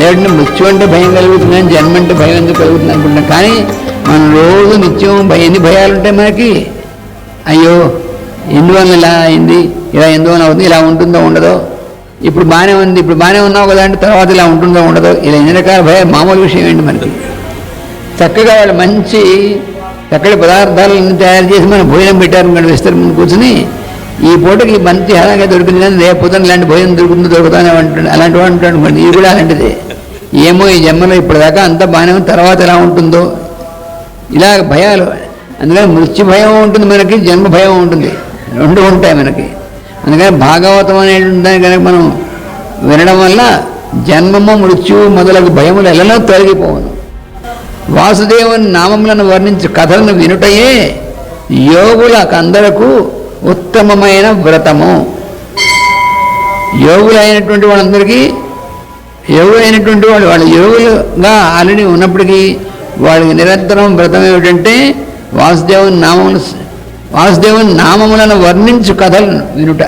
లేదంటే మృత్యు అంటే భయం కలుగుతుందని జన్మ అంటే భయం ఎందుకు కలుగుతుంది అనుకుంటాం కానీ మనం రోజు నిత్యం భయం ఎన్ని భయాలు ఉంటాయి మనకి? అయ్యో ఎందువల్ల ఇలా అయింది? ఇలా ఎందువల్ల అవుతుంది? ఇలా ఉంటుందో ఉండదో? ఇప్పుడు బాగానే ఉంది ఇప్పుడు బాగానే ఉన్నావు కదా అంటే తర్వాత ఇలా ఉంటుందో ఉండదో? ఇలా ఎన్ని రకాల భయం మామూలు విషయం ఏంటి మనకి? చక్కగా వాళ్ళు మంచి చక్కటి పదార్థాలను తయారు చేసి మనం భోజనం పెట్టారు కానీ విస్తరి ముందు కూర్చుని ఈ పూటకి మంచి అలాగే దొరికింది కానీ రేపు పొద్దున ఇలాంటి భోజనం దొరుకుతుందో దొరుకుతానే అంటాడు అలాంటి వాడు అంటాడు ఇది కూడా అలాంటిదే. ఏమో ఈ జన్మలో ఇప్పటిదాకా అంత బాగానే ఉంది తర్వాత ఎలా ఉంటుందో. ఇలా భయాలు అందుకని మృత్యు భయం ఉంటుంది మనకి జన్మ భయం ఉంటుంది. రెండు ఉంటాయి మనకి. అందుకని భాగవతం అనేటువంటి దాన్ని కనుక మనం వినడం వల్ల జన్మము మృత్యువు మొదలగు భయములు ఎలానో తొలగిపోవను. వాసుదేవుని నామములను వర్ణించే కథలను వినుటయే యోగులకందరకు ఉత్తమమైన వ్రతము. యోగులైనటువంటి వాళ్ళందరికీ యోగులైనటువంటి వాళ్ళు వాళ్ళు యోగులుగా ఆల్రెడీ ఉన్నప్పటికీ వాళ్ళకి నిరంతరం వ్రతం ఏమిటంటే వాసుదేవుని నామమును వాసుదేవుని నామములను వర్ణించు కథలను వినుట.